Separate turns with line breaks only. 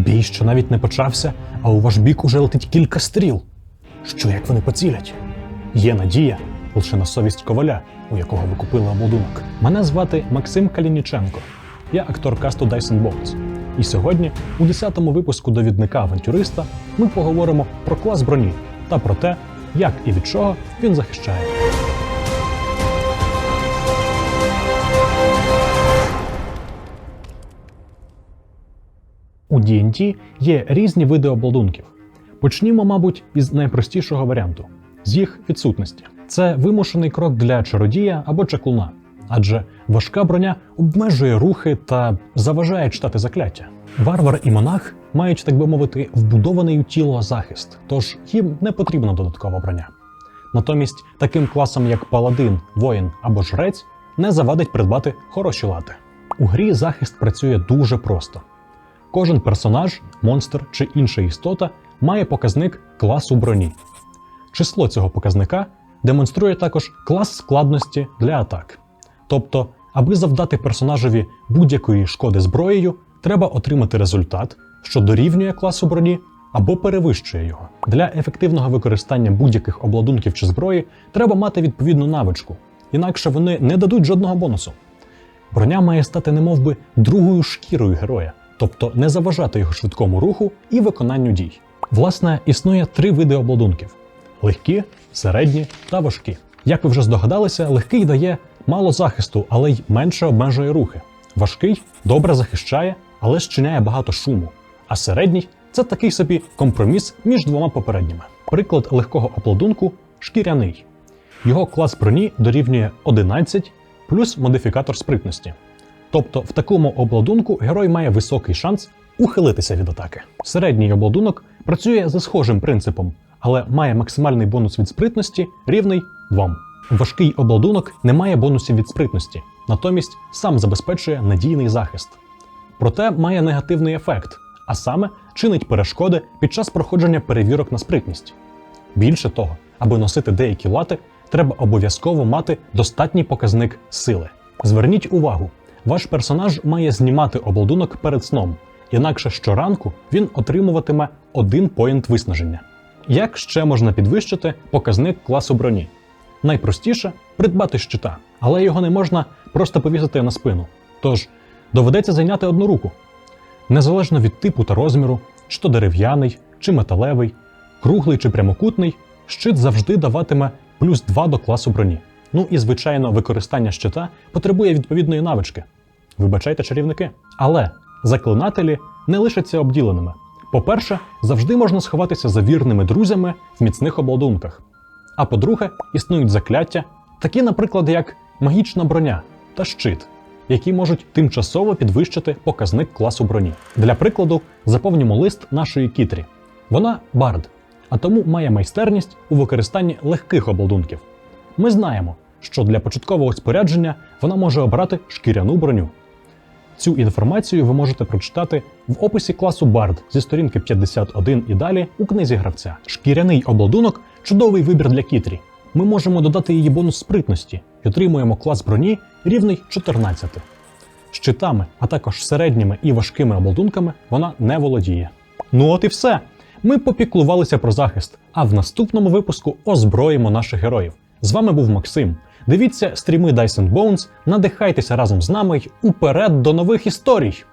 Бій ще навіть не почався, а у ваш бік уже летить кілька стріл. Що як вони поцілять? Є надія лише на совість коваля, у якого ви купили обладунок. Мене звати Максим Калініченко. Я актор касту Dyson Bones. І сьогодні, у 10-му випуску довідника авантюриста, ми поговоримо про клас броні та про те, як і від чого він захищає. У D&D є різні види обладунків. Почнімо, мабуть, із найпростішого варіанту з їх відсутності. Це вимушений крок для чародія або чаклуна, адже важка броня обмежує рухи та заважає читати закляття. Варвар і монах мають, так би мовити, вбудований у тіло захист, тож їм не потрібна додаткова броня. Натомість таким класам, як паладин, воїн або жрець, не завадить придбати хороші лати. У грі захист працює дуже просто. Кожен персонаж, монстр чи інша істота має показник класу броні. Число цього показника демонструє також клас складності для атак. Тобто, аби завдати персонажеві будь-якої шкоди зброєю, треба отримати результат, що дорівнює класу броні або перевищує його. Для ефективного використання будь-яких обладунків чи зброї треба мати відповідну навичку, інакше вони не дадуть жодного бонусу. Броня має стати немовби другою шкірою героя, тобто не заважати його швидкому руху і виконанню дій. Власне, існує три види обладунків: легкі, середні та важкі. Як ви вже здогадалися, легкий дає мало захисту, але й менше обмежує рухи. Важкий добре захищає, але щиняє багато шуму. А середній це такий собі компроміс між двома попередніми. Приклад легкого обладунку шкіряний. Його клас броні дорівнює 11 плюс модифікатор спритності. Тобто в такому обладунку герой має високий шанс ухилитися від атаки. Середній обладунок працює за схожим принципом, але має максимальний бонус від спритності рівний 2. Важкий обладунок не має бонусів від спритності, натомість сам забезпечує надійний захист. Проте має негативний ефект, а саме чинить перешкоди під час проходження перевірок на спритність. Більше того, аби носити деякі лати, треба обов'язково мати достатній показник сили. Зверніть увагу, ваш персонаж має знімати обладунок перед сном, інакше щоранку він отримуватиме один поінт виснаження. Як ще можна підвищити показник класу броні? Найпростіше придбати щита, але його не можна просто повісити на спину. Тож доведеться зайняти одну руку. Незалежно від типу та розміру, чи то дерев'яний, чи металевий, круглий чи прямокутний, щит завжди даватиме плюс 2 до класу броні. Ну і звичайно, використання щита потребує відповідної навички. Вибачайте, чарівники. Але заклинателі не лишаться обділеними. По-перше, завжди можна сховатися за вірними друзями в міцних обладунках. А по-друге, існують закляття, такі, наприклад, як магічна броня та щит, які можуть тимчасово підвищити показник класу броні. Для прикладу, заповнюємо лист нашої кітрі. Вона бард, а тому має майстерність у використанні легких обладунків. Ми знаємо, що для початкового спорядження вона може обрати шкіряну броню. Цю інформацію ви можете прочитати в описі класу Bard зі сторінки 51 і далі у книзі гравця. Шкіряний обладунок чудовий вибір для Кітрі. Ми можемо додати її бонус спритності і отримуємо клас броні рівний 14. Щитами, а також середніми і важкими обладунками вона не володіє. Ну от і все. Ми попіклувалися про захист, а в наступному випуску озброїмо наших героїв. З вами був Максим. Дивіться стріми Dyson Bones, надихайтеся разом з нами й уперед до нових історій!